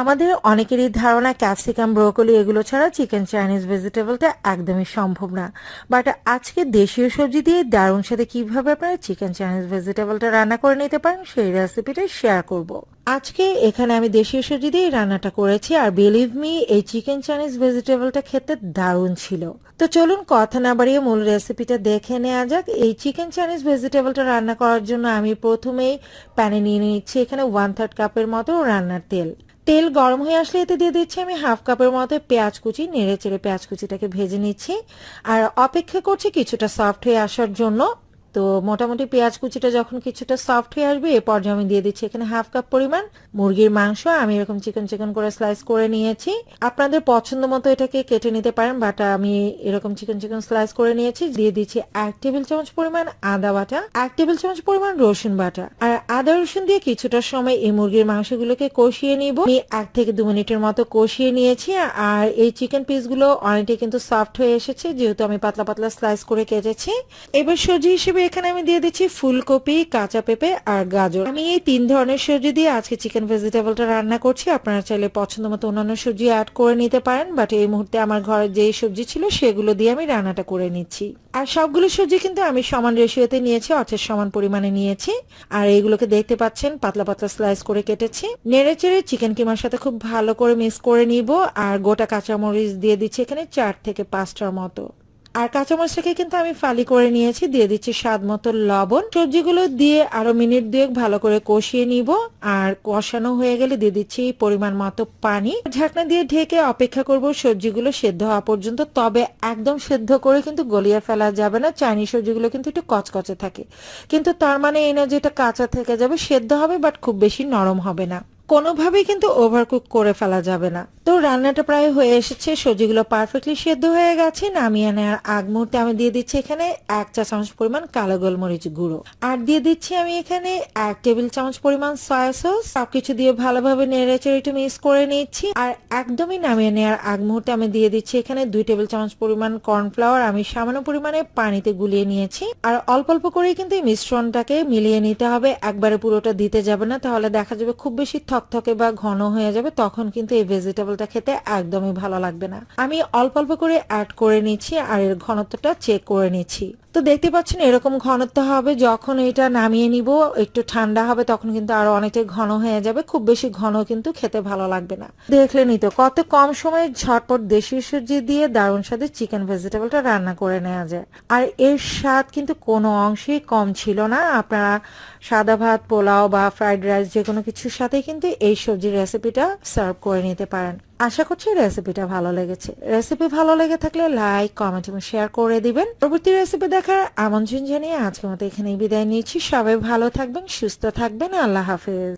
আমাদের অনেকেরই ধারণা ক্যাপসিকাম, ব্রোকলি এগুলো ছাড়া চিকেন চাইনিজ ভেজিটেবলটা একদমই সম্ভব না। বাট আজকে দেশীয় সবজি দিয়ে দারুণ সাথে কীভাবে আপনারা চিকেন চাইনিজ ভেজিটেবলটা রান্না করে নিতে পারেন, সেই রেসিপিটা শেয়ার করব। আজকে এখানে আমি দেশীয় সবজি দিয়ে রান্নাটা করেছি আর বিলিভ মি এই চিকেন চাইনিজ ভেজিটেবলটা খেতে দারুণ ছিল। তো চলুন কথা না বাড়িয়ে মূল রেসিপিটা দেখে নেওয়া যাক। এই চিকেন চাইনিজ ভেজিটেবলটা রান্না করার জন্য আমি প্রথমেই প্যানে নিয়ে নিচ্ছি এখানে ওয়ান থার্ড কাপের মতো রান্নার তেল। তেল গরম হয়ে আসলে এতে দিয়ে দিচ্ছি আমি হাফ কাপের মতো পেঁয়াজ কুচি, নেড়ে চেড়ে পেঁয়াজ কুচিটাকে ভেজে নিচ্ছি। আর অপেক্ষা করছি কিছুটা সফট হয়ে আসার জন্য। তো মোটামুটি পেঁয়াজ কুচিটা যখন কিছুটা সফট হয়ে আসবে, এ পর্যায়ে আমি দিয়ে দিচ্ছি এখানে হাফ কাপ পরিমাণ মুরগির মাংস। আমি এরকম চিকন চিকন করে স্লাইস করে নিয়েছি। আপনাদের পছন্দ মতো এটাকে কেটে নিতে পারেন বাট আমি এরকম চিকন চিকন স্লাইস করে নিয়েছি। দিয়ে দিচ্ছি এক টেবিল চামচ পরিমাণ আদা বাটা, এক টেবিল চামচ পরিমাণ রসুন বাটা। আর আদা, রসুন দিয়ে কিছুটা সময় এই মুরগির মাংসগুলোকে কষিয়ে নিব। আমি এক থেকে দু মিনিটের মতো কষিয়ে নিয়েছি, আর এই চিকেন পিসগুলো অনেকটাই কিন্তু সফট হয়ে এসেছে, যেহেতু আমি পাতলা পাতলা স্লাইস করে কেটেছি। এবার সবজি হিসেবে এখানে আমি দিয়ে দিচ্ছি ফুলকপি, কাঁচা পেঁপে আর গাজর। আমি এই তিন ধরনের সবজি দিয়ে আজকে চিকেন ভেজিটেবলটা রান্না করছি। আপনারা চাইলে পছন্দ মতো অন্যান্য সবজি অ্যাড করে নিতে পারেন বাট এই মুহূর্তে আমার ঘরে যেই সবজি ছিল সেগুলো দিয়ে আমি রান্নাটা করে নিচ্ছি। আর সবগুলো সবজি কিন্তু আমি সমান রেশিওতে নিয়েছি, অর্থাৎ সমান পরিমাণে নিয়েছি। আর এইগুলোকে দেখতে পাচ্ছেন, পাতলা পাতলা স্লাইস করে কেটেছি। নেড়ে চেড়ে চিকেন কিমার সাথে খুব ভালো করে মিক্স করে নিব। আর গোটা কাঁচামরিচ দিয়ে দিচ্ছি এখানে চার থেকে পাঁচটার মতো। আর কাঁচামরিচটাকে কিন্তু আমি ফালি করে নিয়েছি, দিয়ে দিচ্ছি স্বাদ মতো লবণ। সবজিগুলো দিয়ে আরও মিনিট দুয়েক ভালো করে কষিয়ে নিব, আর কষানো হয়ে গেলে দিয়ে দিচ্ছি পরিমাণ মতো পানি। ঢাকনা দিয়ে ঢেকে অপেক্ষা করব সবজিগুলো সেদ্ধ হওয়া পর্যন্ত, তবে একদম সেদ্ধ করে কিন্তু গলিয়ে ফেলা যাবে না, চাইনিজ সবজিগুলো কিন্তু একটু কচকচে থাকে। কিন্তু তার মানে এই না যেটা কাঁচা থেকে যাবে, সেদ্ধ হবে, বাট খুব বেশি নরম হবে না। কোনোভাবেই কিন্তু ওভারকুক করে ফেলা যাবে না। তো রান্নাটা প্রায় হয়ে এসেছে, সবজিগুলো পারফেক্টলি সেদ্ধ হয়ে গেছে। নামিয়ে নেওয়ার আগ মুহূর্তে আমি দিয়ে দিচ্ছি এখানে এক চা চামচ পরিমাণ কালো গোলমরিচ গুঁড়ো। আর দিয়ে দিচ্ছি আমি এখানে এক টেবিল চামচ পরিমাণ সয়া সস সবকিছু দিয়ে ভালোভাবে নেড়ে চেড়ে একটু মিক্স করে নিচ্ছি। আর একদমই নামিয়ে নেওয়ার আগ মুহূর্তে আমি দিয়ে দিচ্ছি এখানে দুই টেবিল চামচ পরিমাণ কর্নফ্লাওয়ার আমি সামান্য পরিমাণে পানিতে গুলিয়ে নিয়েছি। আর অল্প অল্প করেই কিন্তু এই মিশ্রণটাকে মিলিয়ে নিতে হবে। একবারে পুরোটা দিতে যাবে না, তাহলে দেখা যাবে খুব বেশি থকথকে বা ঘন হয়ে যাবে, তখন কিন্তু এই ভেজিটেবলটা খেতে একদমই ভালো লাগবে না। আমি অল্প অল্প করে অ্যাড করে নিচ্ছি আর এর ঘনত্বটা চেক করে নিচ্ছি। তো দেখতে পাচ্ছেন এরকম ঘনত্ব হবে, যখন এটা নামিয়ে নিব, একটু ঠান্ডা হবে, তখন কিন্তু আরও অনেকটাই ঘন হয়ে যাবে। খুব বেশি ঘন কিন্তু খেতে ভালো লাগবে না। দেখলেনই তো, কত কম সময়ে ঝটপট দেশি সবজি দিয়ে দারুণ স্বাদের চিকেন ভেজিটেবলটা রান্না করে নেওয়া যায়। আর এর স্বাদ কিন্তু কোনো অংশেই কম ছিল না। আপনারা সাদা ভাত, পোলাও বা ফ্রাইড রাইস যে কোনো কিছুর সাথে কিন্তু এই সবজির রেসিপিটা সার্ভ করে নিতে পারেন। আশা করছি রেসিপিটা ভালো লেগেছে। রেসিপি ভালো লেগে থাকলে লাইক কমেন্ট এবং শেয়ার করে দিবেন। পরবর্তী রেসিপি দেখার আমন্ত্রণ জানিয়ে আজকের মতো এখানেই বিদায় নিয়েছি সবাই ভালো থাকবেন, সুস্থ থাকবেন। আল্লাহ হাফেজ।